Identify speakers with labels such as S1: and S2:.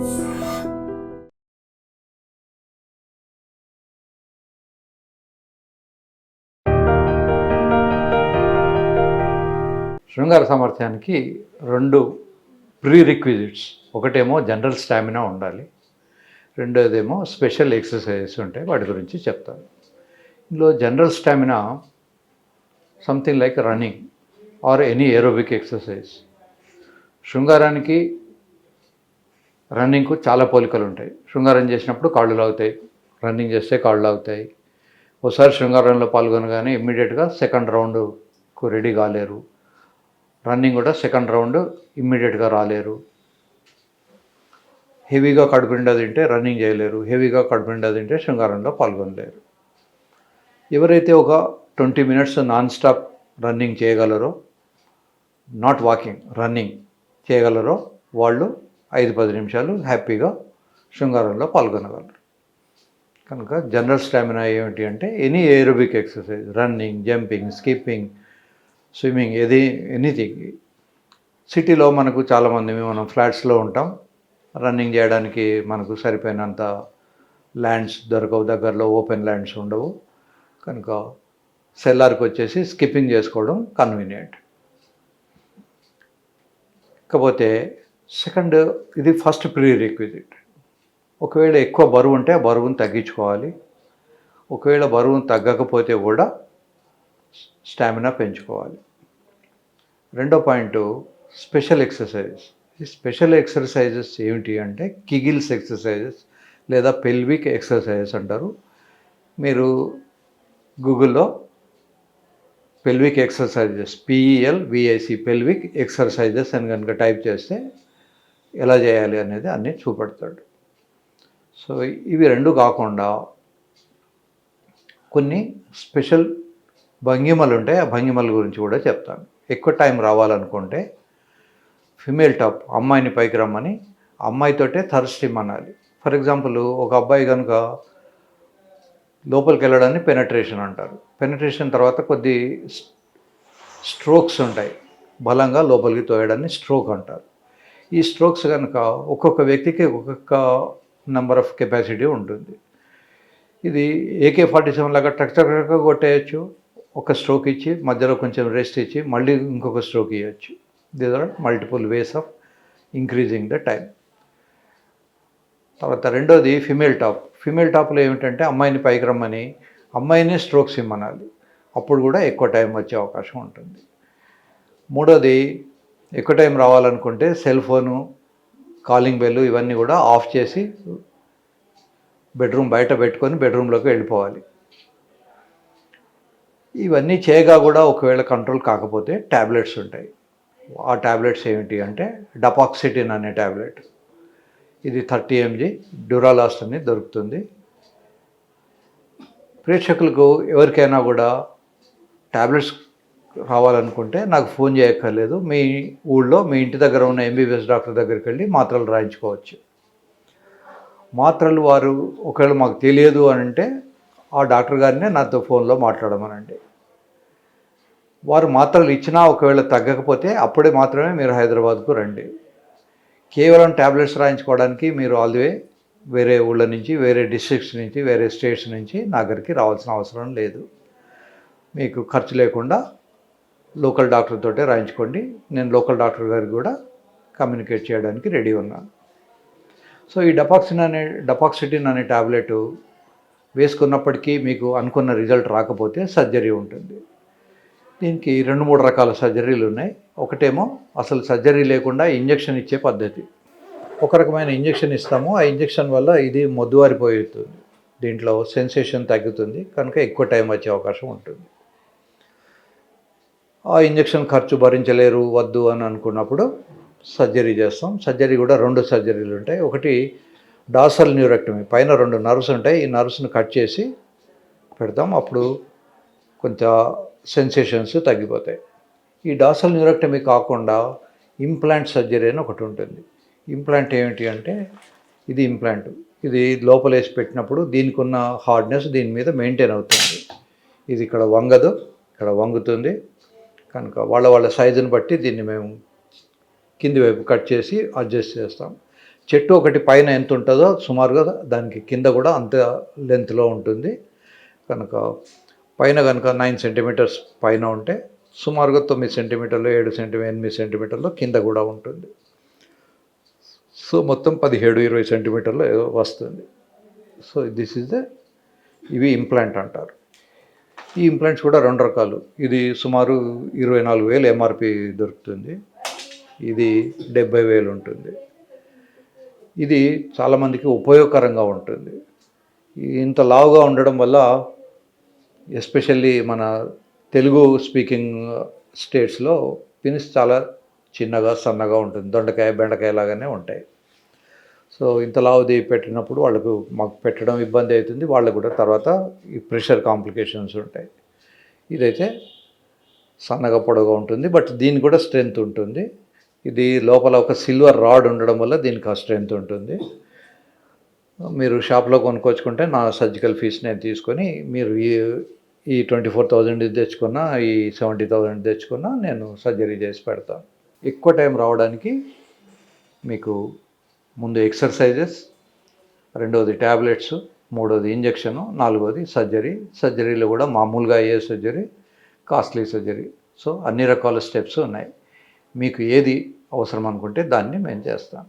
S1: శృంగార సామర్థ్యానికి రెండు ప్రీ రిక్విజిట్స్ ఒకటేమో జనరల్ స్టామినా ఉండాలి. రెండోదేమో స్పెషల్ ఎక్సర్సైజెస్ ఉంటాయి వాటి గురించి చెప్తాను. ఇందులో general stamina something like running or any aerobic exercise. శృంగారానికి రన్నింగ్కు చాలా పోలికలు ఉంటాయి. శృంగారం చేసినప్పుడు కాళ్ళు లాగుతాయి. రన్నింగ్ చేస్తే కాళ్ళు లాగుతాయి. ఒకసారి శృంగారంలో పాల్గొనగానే ఇమ్మీడియట్గా సెకండ్ రౌండ్కు రెడీ కాలేరు. రన్నింగ్ కూడా సెకండ్ రౌండ్ ఇమ్మీడియట్గా రాలేరు. హెవీగా కడుపు నిండా తింటే రన్నింగ్ చేయలేరు. హెవీగా కడుపు నిండా తింటే శృంగారంలో పాల్గొనలేరు. ఎవరైతే ఒక twenty minutes non stop running చేయగలరో నాట్ వాకింగ్ రన్నింగ్ చేయగలరో వాళ్ళు ఐదు పది నిమిషాలు హ్యాపీగా శృంగారంలో పాల్గొనగలరు. కనుక జనరల్ స్టామినా ఏమిటి అంటే any aerobic exercise running jumping skipping swimming ఏది ఎనీథింగ్. సిటీలో మనకు చాలామంది మనం ఫ్లాట్స్లో ఉంటాం. రన్నింగ్ చేయడానికి మనకు సరిపోయినంత ల్యాండ్స్ దొరకవు దగ్గరలో ఓపెన్ ల్యాండ్స్ ఉండవు. కనుక సెల్లార్కి వచ్చేసి స్కిప్పింగ్ చేసుకోవడం కన్వీనియంట్. కాకపోతే సెకండ్ ఇది ఫస్ట్ ప్రీ రిక్విజిట్ ఒకవేళ ఎక్కువ బరువు ఉంటే ఆ బరువును తగ్గించుకోవాలి. ఒకవేళ బరువును తగ్గకపోతే కూడా స్టామినా పెంచుకోవాలి. రెండో పాయింట్ స్పెషల్ ఎక్సర్సైజెస్ ఈ స్పెషల్ ఎక్సర్సైజెస్ ఏమిటి అంటే కిగిల్స్ ఎక్సర్సైజెస్ లేదా పెల్విక్ ఎక్సర్సైజెస్ అంటారు. మీరు గూగుల్లో pelvic exercises P E L V I C pelvic exercises అని కనుక టైప్ చేస్తే ఎలా చేయాలి అనేది అన్నీ చూపెడతాడు. సో ఇవి రెండు కాకుండా కొన్ని స్పెషల్ భంగిమలు ఉంటాయి. ఆ భంగిమల గురించి కూడా చెప్తాను. ఎక్కువ టైం రావాలనుకుంటే ఫిమేల్ టాప్ అమ్మాయిని పైకి రమ్మని అమ్మాయితోటే థర్స్టీ అనాలి ఫర్ ఎగ్జాంపుల్ ఒక అబ్బాయి కనుక లోపలికి వెళ్ళడాన్ని పెనట్రేషన్ అంటారు. పెనట్రేషన్ తర్వాత కొద్ది స్ట్రోక్స్ ఉంటాయి. బలంగా లోపలికి తోయడాన్ని స్ట్రోక్ అంటారు. ఈ స్ట్రోక్స్ కనుక ఒక్కొక్క వ్యక్తికి ఒక్కొక్క నెంబర్ ఆఫ్ కెపాసిటీ ఉంటుంది. ఇది ఏకే ఫార్టీ సెవెన్ లాగా టక్ టక్ కొట్టేయచ్చు. ఒక స్ట్రోక్ ఇచ్చి మధ్యలో కొంచెం రెస్ట్ ఇచ్చి మళ్ళీ ఇంకొక స్ట్రోక్ ఇవ్వచ్చు these are multiple ways of increasing the time తర్వాత రెండోది ఫిమేల్ టాప్ ఫిమేల్ టాప్లో ఏమిటంటే అమ్మాయిని పైకి రమ్మని అమ్మాయిని స్ట్రోక్స్ ఇమ్మనాలి. అప్పుడు కూడా ఎక్కువ టైం వచ్చే అవకాశం ఉంటుంది. మూడోది ఎక్కువ టైం రావాలనుకుంటే సెల్ ఫోను కాలింగ్ బెల్ ఇవన్నీ కూడా ఆఫ్ చేసి బెడ్రూమ్ బయట పెట్టుకొని బెడ్రూమ్లోకి వెళ్ళిపోవాలి. ఇవన్నీ చేయగా కూడా ఒకవేళ కంట్రోల్ కాకపోతే ట్యాబ్లెట్స్ ఉంటాయి. ఆ ట్యాబ్లెట్స్ ఏమిటి అంటే డపాక్సిటిన్ అనే ట్యాబ్లెట్ ఇది థర్టీ ఎంజీ డ్యూరాలాస్ట్ అని దొరుకుతుంది. ప్రేక్షకులకు ఎవరికైనా కూడా ట్యాబ్లెట్స్ రావాలనుకుంటే నాకు ఫోన్ చేయక్కర్లేదు. మీ ఊళ్ళో మీ ఇంటి దగ్గర ఉన్న ఎంబీబీఎస్ డాక్టర్ దగ్గరికి వెళ్ళి మాత్రలు రాయించుకోవచ్చు. మాత్రలు వారు ఒకవేళ మాకు తెలియదు అని అంటే ఆ డాక్టర్ గారినే నాతో ఫోన్లో మాట్లాడమనండి. వారు మాత్రలు ఇచ్చినా ఒకవేళ తగ్గకపోతే అప్పుడే మాత్రమే మీరు హైదరాబాద్కు రండి. కేవలం ట్యాబ్లెట్స్ రాయించుకోవడానికి మీరు ఆల్ ది వే వేరే ఊళ్ళ నుంచి వేరే డిస్ట్రిక్ట్స్ నుంచి వేరే స్టేట్స్ నుంచి నా దగ్గరికి రావాల్సిన అవసరం లేదు. మీకు ఖర్చు లేకుండా లోకల్ డాక్టర్ తోటే రాయించుకోండి. నేను లోకల్ డాక్టర్ గారికి కూడా కమ్యూనికేట్ చేయడానికి రెడీ ఉన్నాను సో ఈ డపాక్సిన్ అనే డపాక్సిటిన్ అనే ట్యాబ్లెట్ వేసుకున్నప్పటికీ మీకు అనుకున్న రిజల్ట్ రాకపోతే సర్జరీ ఉంటుంది. దీనికి రెండు మూడు రకాల సర్జరీలు ఉన్నాయి. ఒకటేమో అసలు సర్జరీ లేకుండా ఇంజెక్షన్ ఇచ్చే పద్ధతి. ఒక రకమైన ఇంజెక్షన్ ఇస్తాము. ఆ ఇంజెక్షన్ వల్ల ఇది మొద్దువారిపోతుంది. దీంట్లో సెన్సేషన్ తగ్గుతుంది. కనుక ఎక్కువ టైం వచ్చే అవకాశం ఉంటుంది. ఆ ఇంజెక్షన్ ఖర్చు భరించలేరు వద్దు అని అనుకున్నప్పుడు సర్జరీ చేస్తాం. సర్జరీ కూడా రెండు సర్జరీలు ఉంటాయి. ఒకటి డాసల్ న్యూరెక్టమీ. పైన రెండు నర్వ్స్ ఉంటాయి. ఈ నర్వ్స్ని కట్ చేసి పెడతాం. అప్పుడు కొంత సెన్సేషన్స్ తగ్గిపోతాయి. ఈ డాసల్ న్యూరెక్టమీ కాకుండా ఇంప్లాంట్ సర్జరీ అని ఒకటి ఉంటుంది. ఇంప్లాంట్ ఏమిటి అంటే ఇది ఇంప్లాంట్. ఇది లోపలేసి పెట్టినప్పుడు దీనికి ఉన్న హార్డ్నెస్ దీని మీద మెయింటైన్ అవుతుంది. ఇది ఇక్కడ వంగదు. ఇక్కడ వంగుతుంది. కనుక వాళ్ళ వాళ్ళ సైజుని బట్టి దీన్ని మేము కింది వైపు కట్ చేసి అడ్జస్ట్ చేస్తాం. చెట్టు ఒకటి పైన ఎంత ఉంటుందో సుమారుగా దానికి కింద కూడా అంత లెంత్లో ఉంటుంది. కనుక పైన కనుక నైన్ సెంటీమీటర్స్ పైన ఉంటే సుమారుగా తొమ్మిది సెంటీమీటర్లు ఏడు సెంటీమీటర్ ఎనిమిది సెంటీమీటర్లు కింద కూడా ఉంటుంది. సో మొత్తం పదిహేడు ఇరవై సెంటీమీటర్లు ఏదో వస్తుంది. సో దిస్ ఈజ్ ద ఇవి ఇంప్లాంట్ అంటారు. ఈ ఇంప్లాంట్స్ కూడా రెండు రకాలు. ఇది సుమారు ఇరవై నాలుగు వేలు ఎంఆర్పి దొరుకుతుంది. ఇది డెబ్బై వేలు ఉంటుంది. ఇది చాలామందికి ఉపయోగకరంగా ఉంటుంది. ఇంత లావుగా ఉండడం వల్ల ఎస్పెషల్లీ మన తెలుగు స్పీకింగ్ స్టేట్స్లో పిన్స్ చాలా చిన్నగా సన్నగా ఉంటుంది. దొండకాయ బెండకాయ లాగానే ఉంటాయి. సో ఇంత లావాదేవీ పెట్టినప్పుడు వాళ్ళకు మాకు పెట్టడం ఇబ్బంది అవుతుంది. వాళ్ళకు కూడా తర్వాత ఈ ప్రెషర్ కాంప్లికేషన్స్ ఉంటాయి. ఇదైతే సన్నగా పొడవుగా ఉంటుంది. బట్ దీనికి కూడా స్ట్రెంగ్త్ ఉంటుంది. ఇది లోపల ఒక సిల్వర్ రాడ్ ఉండడం వల్ల దీనికి ఆ స్ట్రెంగ్త్ ఉంటుంది. మీరు షాప్లో కొనుక్కొచ్చుకుంటే నా సర్జికల్ ఫీస్ నేను తీసుకొని మీరు ఈ ఈ ట్వంటీ ఫోర్ థౌజండ్ తెచ్చుకున్నా ఈ సెవెంటీ థౌజండ్ తెచ్చుకున్నా నేను సర్జరీ చేసి పెడతాను. ఎక్కువ టైం రావడానికి మీకు ముందు ఎక్సర్సైజెస్ రెండవది ట్యాబ్లెట్స్ మూడవది ఇంజెక్షను నాలుగవది సర్జరీ. సర్జరీలో కూడా మామూలుగా అయ్యే సర్జరీ? Costly surgery. సో అన్ని రకాల స్టెప్స్ ఉన్నాయి. మీకు ఏది అవసరం అనుకుంటే దాన్ని మేము చేస్తాను